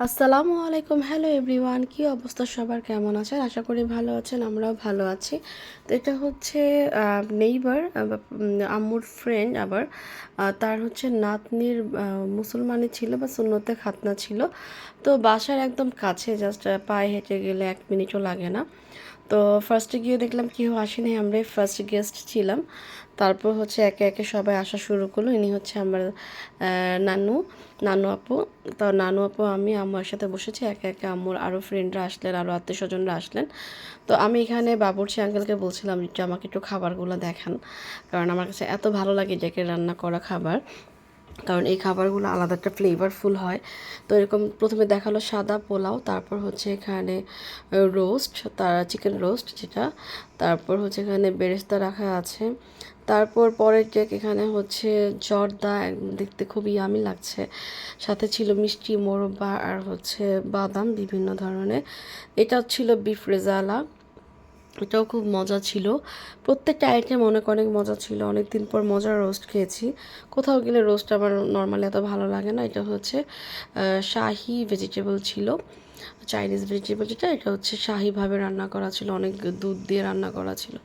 আসসালামু আলাইকুম, hello everyone, কি অবস্থা সবার? কেমন আছেন? আশা করি ভালো আছেন, আমরাও ভালো আছি। তো এটা হচ্ছে নেইবার আম্মুর ফ্রেন্ড আবার। তার হচ্ছে নাতনির মুসলমানি ছিল বা সুন্নতে খাতনা ছিল। তো বাসার একদম কাছে জাস্ট পায়ে হেঁটে গেলে এক মিনিটও লাগে না। তো ফার্স্টে গিয়ে দেখলাম কেউ আসেনি আমরা ফার্স্ট গেস্ট ছিলাম। তারপর হচ্ছে একে একে সবাই আসা শুরু করল। ইনি হচ্ছে আমার নানু নানু আপু। তো নানু আপু, আমি আমার সাথে বসেছি। একে একে আম্মুর আরও ফ্রেন্ডরা আসলেন আরও আত্মীয় স্বজনরা আসলেন। তো আমি এখানে বাবুর্চি আঙ্কেলকে বলছিলাম যে, আমাকে একটু খাবারগুলো দেখান। কারণ আমার কাছে এত ভালো লাগে ডেকে রান্না করা খাবার। কারণ এই খাবারগুলো আলাদা একটা ফ্লেভারফুল হয়। তো এরকম প্রথমে দেখাল সাদা পোলাও, তারপর হচ্ছে এখানে রোস্ট তার চিকেন রোস্ট যেটা, তারপর হচ্ছে এখানে বেরেস্তা রাখা আছে। তারপর পরের কেক এখানে হচ্ছে জর্দা দেখতে খুবই আমি লাগছে। সাথে ছিল মিষ্টি, মোরব্বা আর হচ্ছে বাদাম বিভিন্ন ধরনের। এটা ছিল বিফ রেজালা এটাও খুব মজা ছিল। প্রত্যেকটা আইটেম অনেক অনেক মজা ছিল। অনেক দিন পর মজার রোস্ট খেয়েছি। কোথাও গেলে রোস্ট আমার নর্মালি এত ভালো লাগে না। এটা হচ্ছে শাহি ভেজিটেবল ছিল। চাইনিজ ভেজিটেবল যেটা, এটা হচ্ছে শাহিভাবে রান্না করা ছিল। অনেক দুধ দিয়ে রান্না করা ছিল।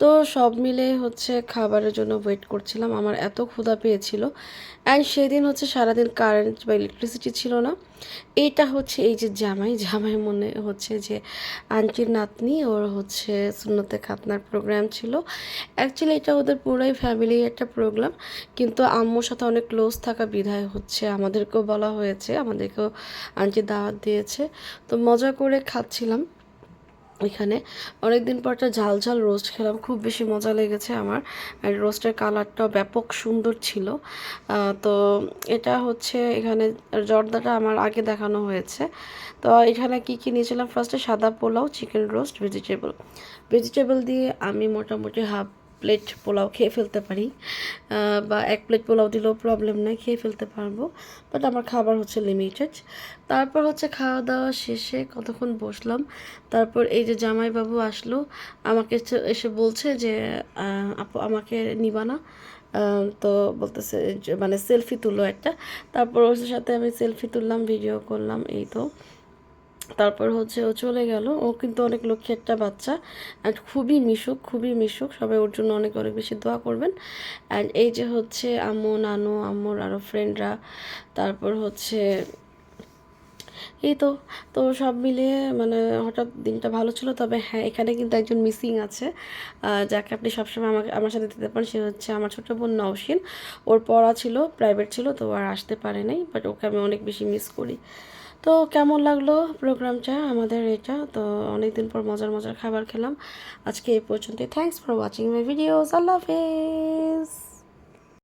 তো সব মিলে হচ্ছে খাবারের জন্য ওয়েট করছিলাম। আমার এত ক্ষুধা পেয়েছিল। অ্যান্ড সেদিন হচ্ছে সারাদিন কারেন্ট বা ইলেকট্রিসিটি ছিল না। এইটা হচ্ছে এই যে জামাই জামাই মনে হচ্ছে যে আন্টির নাতনি, ওর হচ্ছে সুন্নতে খাতনার প্রোগ্রাম ছিল। অ্যাকচুয়ালি এটা ওদের পুরোই ফ্যামিলি একটা প্রোগ্রাম কিন্তু আম্মুর সাথে অনেক ক্লোজ থাকা বিধায় হচ্ছে। আমাদেরকেও বলা হয়েছে, আমাদেরকেও আন্টি দাওয়াত দিয়েছে। তো মজা করে খাচ্ছিলাম। এখানে। অনেকদিন পর একটা ঝাল ঝাল রোস্ট খেলাম, খুব বেশি মজা লেগেছে আমার। আর রোস্টের কালারটাও ব্যাপক সুন্দর ছিল। তো এটা হচ্ছে এখানে জর্দাটা আমার আগে দেখানো হয়েছে। তো এখানে কি কি নিয়েছিলাম? ফার্স্টে সাদা pulao chicken roast vegetable vegetable দিয়ে আমি মোটামুটি হাফ প্লেট পোলাও খেয়ে ফেলতে পারি বা এক প্লেট পোলাও দিলেও প্রবলেম নাই, খেয়ে ফেলতে পারব। বাট আমার খাবার হচ্ছে লিমিটেড তারপর হচ্ছে খাওয়া দাওয়া শেষে কতক্ষণ বসলাম, তারপর এই যে জামাইবাবু আসলো, আমাকে এসে- বলছে যে আপু আমাকে নিবা না। তো বলতেছে মানে সেলফি তুলো একটা। তারপর ওর সাথে আমি সেলফি তুললাম ভিডিও করলাম, এই তো। তারপর হচ্ছে ও চলে গেল। ও কিন্তু অনেক লক্ষ্মী একটা বাচ্চা অ্যান্ড খুবই মিশুক খুবই মিশুক। সবাই ওর জন্য অনেক অনেক বেশি দোয়া করবেন। অ্যান্ড এই যে হচ্ছে আম্মু, নানু, আম্মুর আরও ফ্রেন্ডরা তারপর হচ্ছে এই তো তো সব মিলিয়ে মানে হঠাৎ দিনটা ভালো ছিল, তবে হ্যাঁ এখানে কিন্তু একজন মিসিং আছে। যাকে আপনি সবসময় আমাকে, আমার সাথে দিতে পারেন, সে হচ্ছে আমার ছোটো বোন নওশিন। ওর পড়া ছিল প্রাইভেট ছিল, তো আর আসতে পারে নাই বাট ওকে আমি অনেক বেশি মিস করি। তো কেমন লাগল প্রোগ্রামটা আমাদের এটা? তো অনেক দিন পর মজার মজার খাবার খেলাম। আজকে এই পর্যন্তই। Thanks for watching my videos আল্লাহ হাফেজ!